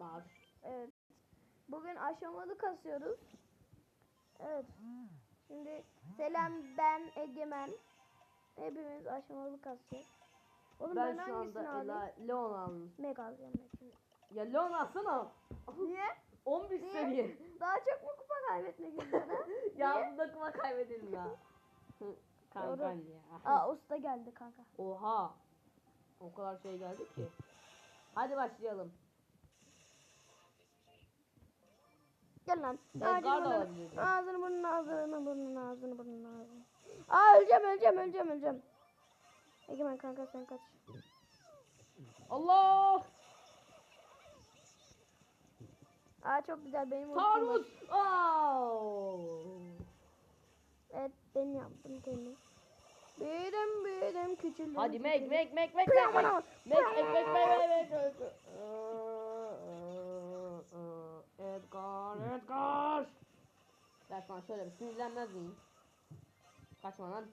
Var. Evet. Bugün aşamalı kasıyoruz. Evet. Şimdi Selam, ben, Egemen. Hepimiz aşamalı kasacağız. Oğlum ben, Ben şu anda? Ela Leon aldım. Mega alacağım ben şimdi. Ya Leon alsana. Niye? 11 Niye? seviye. Daha çok mu kupa kaybetmek istiyorsun? ya bunda kuma kaybedelim ya. Kankan ya. Aa usta geldi kanka. Oha. O kadar şey geldi ki. Hadi başlayalım. Gel lan. Ağzını alabilirdim. Ağzını burnunu ağzını burnunu ağzını burnunu ağzını. Aa öleceğim öleceğim öleceğim öleceğim. Egemen kanka sen kaç. Allah! Aa çok güzel benim! Aa! Evet ben yaptım kendim. Büyüdüm büyüdüm küçüldüm. Hadi make küçüldüm. make make make Pıram, make pıram. make make make make Edgar Ben sana şöyle bir sinirlenmez miyim? Kaçma lan.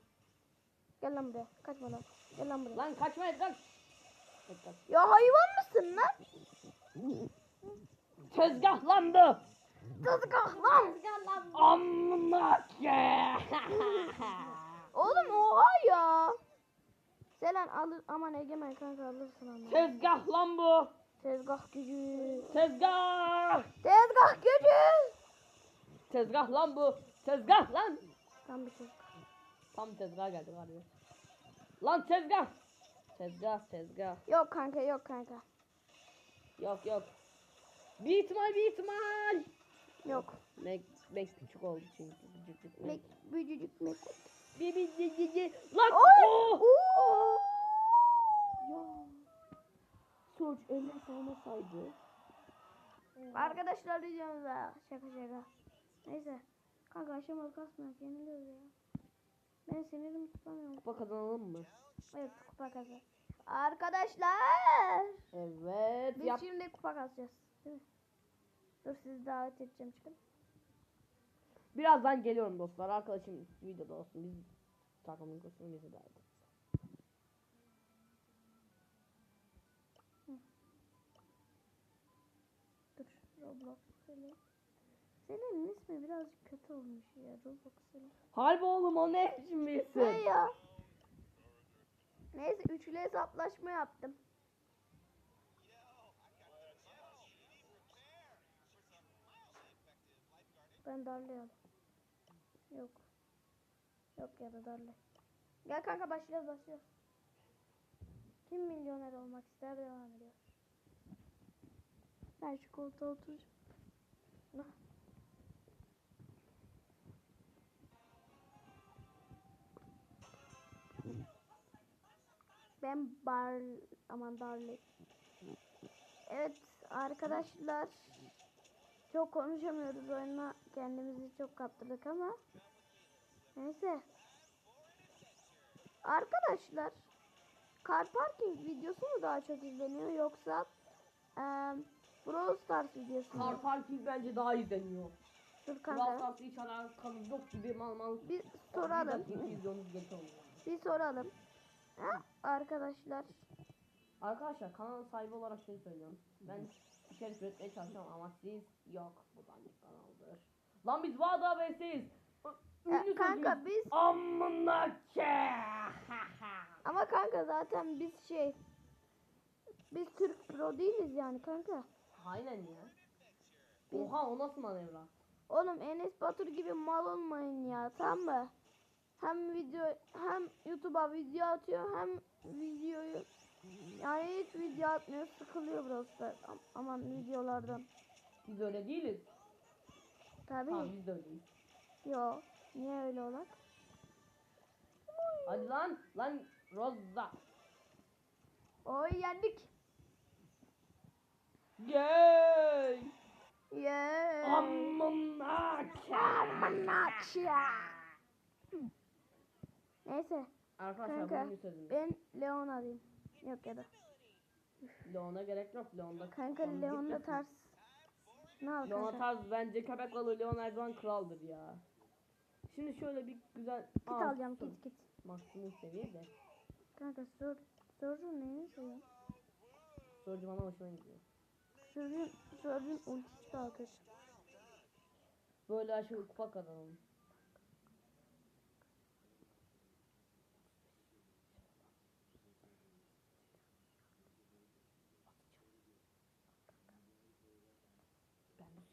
Gel lan buraya. Kaçma lan. Gel lan buraya. Lan kaçma Edgar. Edgar. Ya hayvan mısın lan? Tezgahlandı. Tızgah lan. Amına ke. Oğlum oha ya. Selen alır aman Egemen kanka alırsın ama. Tezgah lan bu. Tezgah gücü. Tezgah. Tezgah gücü. Tezgah lan bu. Tezgah lan. Tam bir şey. Tam tezgah geldi ya. Lan tezgah. Tezgah tezgah. Yok kanka yok kanka. Yok yok. Bir ihtimal bir ihtimal. Yok. Mek, mek küçük oldu çünkü. Küçücük mek. Büyücük mek. Bir bir bir bir. Lan. Oy! Oh! Oo! Ya. Soç eline saymasaydı. Arkadaşlar videomuza şaka şaka. Neyse. Kanka aşamalı kasmayak yeniliyoruz ya. Ben sinirimi tutamıyorum. Kupa kazanalım mı? Evet kupa kazan. Arkadaşlar. Evet. Biz Yap. şimdi kupa kazacağız. Değil mi? Dur sizi davet edeceğim çıkın. Birazdan geliyorum dostlar. Arkadaşım videoda olsun. Biz takımın kursunu bizi davet edin. Dur Roblox söyle. Senin ismi birazcık kötü olmuş ya Roblox söyle. Harbi oğlum o ne biçim bir Ne isim? ya? Neyse üçlü hesaplaşma yaptım. Ben darlayalım. Yok. Yok ya da darla. Gel kanka başlıyoruz başlıyoruz. Kim milyoner olmak ister devam ediyor. Ben şu koltuğa oturacağım. Ben bar aman darlı. Evet arkadaşlar çok konuşamıyoruz oyuna kendimizi çok kaptırdık ama neyse. Arkadaşlar Car Parking videosu mu daha çok izleniyor yoksa eee Brawl Stars videosu mu? Car parking bence daha izleniyor. Dur Brawl kanka Stars'ı hiç alakamız yok gibi mal mal. bir soralım. Oluyor. Bir soralım. Arkadaşlar Arkadaşlar kanal sahibi olarak şey söylüyorum. Ben içerik üretmeye çalışıyorum ama siz yok. Bu dandik kanaldır. Lan biz Vada Bey'siyiz. Ya, kanka biz Amına ama kanka zaten biz şey biz Türk Pro değiliz yani kanka. Aynen ya. Oha o nasıl manevra? Oğlum Enes Batur gibi mal olmayın ya tamam mı? Hem video hem YouTube'a video atıyor hem videoyu yani hiç video atmıyor sıkılıyor da Am- aman videolardan. Biz öyle değiliz. Tabii. Tamam biz de öyleyiz. Yo. Niye öyle olur? Hadi lan lan Roza. Oy yendik. Gay. Yeah. Amına ke. Neyse Arkadaşlar Kanka. bugün sözüm. ben Leon alayım. Yok ya da. Leon'a gerek yok. Leon'da Kanka Leon'da ters. Ne al Leon'a kanka? tarz bence köpek balığı Leon her zaman kraldır ya. Şimdi şöyle bir güzel Kit alacağım tuttum. kit kit. Maksimum seviye de. Kanka sor. Soru neyini soruyor? Sorucu bana hoşuma gidiyor. Çocuğun, çocuğun ultisi daha kötü. Böyle aşırı kupa kazanalım.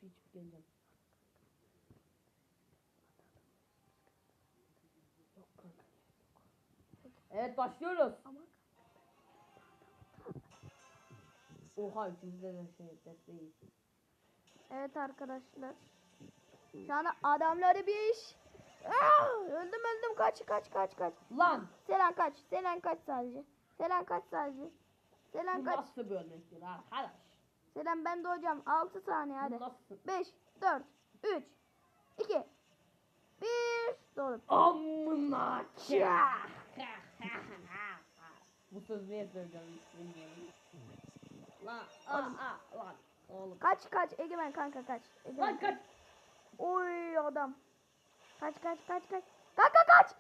Bu suyu içip geleceğim. Yok kanka. Evet başlıyoruz. Oha üçümüzde de şey desteği. evet arkadaşlar. Şu anda adamları bir iş. Aa, öldüm öldüm kaç kaç kaç kaç. Lan! Selen kaç. Selen kaç sadece. Selen kaç sadece. Selen Bu kaç. nasıl bir örnektir arkadaş? Selen ben doğacağım. 6 saniye hadi. nasıl? 5, 4, 3, 2, 1. Doğru. Amına. Bu sözü niye söyleyeceğim bilmiyorum. Lan, aa, aa, lan. Oğlum. Kaç kaç Egemen kanka kaç. Egemen. Kaç kaç. Oy adam. Kaç kaç kaç kaç. Kanka kaç.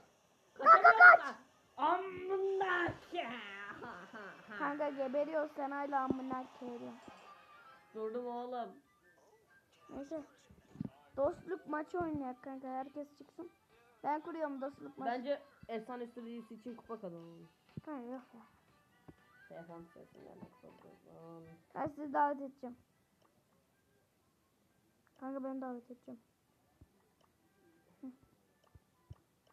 Kanka kaç. Amına. Kanka geberiyor sen hala amına koyuyorsun. Durdum oğlum. Neyse. Dostluk maçı oynayak kanka herkes çıksın. Ben kuruyorum dostluk maçı. Bence efsane sürücüsü için kupa kazanalım. Kanka yok ya. Efsane sürücüsü gelmek zorundayım. Ben sizi davet edeceğim. Kanka ben davet edeceğim.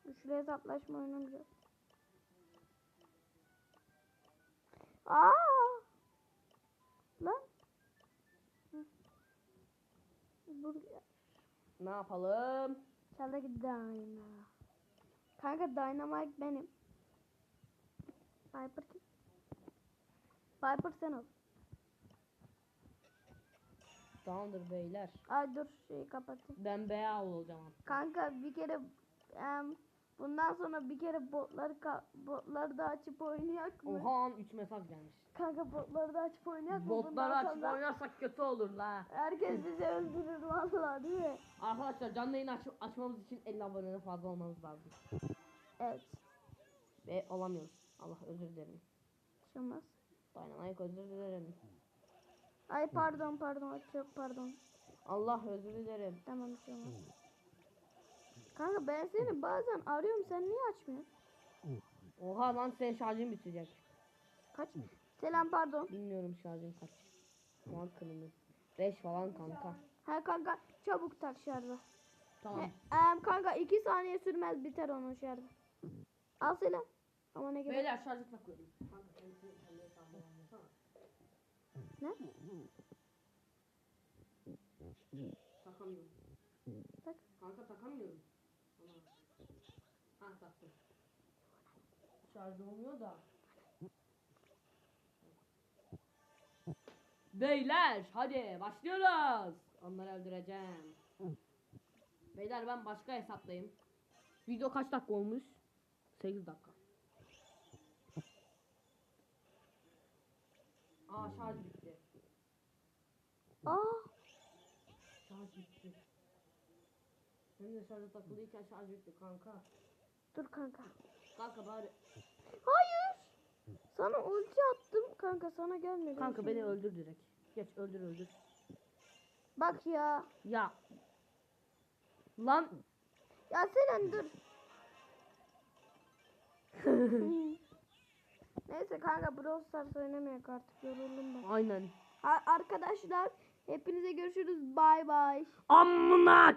Üçlü hesaplaşma oynamayacağız. Aa! Lan. Hı. Buraya. Ne yapalım? Çaldaki Dyna. Kanka Dynamite benim. Viper kim? Viper sen ol. Tamamdır beyler. Ay dur şeyi kapatayım. Ben beyaz olacağım. Kanka bir kere em, bundan sonra bir kere botları botları da açıp oynayak mı? Oha 3 mesaj gelmiş. Kanka botları da açıp oynayak mı? Botları açıp sonra oynarsak kötü olur la. Herkes bizi öldürür vallahi değil mi? Arkadaşlar canlı yayın aç açmamız için 50 aboneden fazla olmamız lazım. Evet. Ve olamıyoruz. Allah özür dilerim. Olmaz. Dynamite özür dilerim. Ay pardon pardon çok pardon. Allah özür dilerim. Tamam olmaz. Kanka ben seni bazen arıyorum sen niye açmıyorsun? Oha lan senin şarjın bitecek. Kaç? Selam pardon. Bilmiyorum şarjın kaç. Şu an kırmızı. 5 falan kanka. Ha kanka çabuk tak şarjı. Tamam. Em, kanka 2 saniye sürmez biter onun şarjı. Al selam. Ama ne gibi? Beyler şarjı takıyorum. Kanka sen sen kendi hesabını almasana. Ne? Takamıyorum. Tak. Kanka takamıyorum. Ana. Ha taktım. Şarj olmuyor da. Beyler hadi başlıyoruz. Onları öldüreceğim. Beyler ben başka hesaptayım. Video kaç dakika olmuş? 8 dakika. Aa şarj bitti. Aa, Şarj bitti. Benim de şarja takılıyken şarj bitti kanka. dur kanka. Kanka bari. Hayır. Sana ulti attım kanka sana gelmedi. Kanka beni öldür direkt. Geç öldür öldür. Bak ya. Ya. Lan. Ya Selen dur. Neyse kanka Brawl Stars oynamayak artık yoruldum ben. Aynen. A- arkadaşlar hepinize görüşürüz. Bay bay. Amına.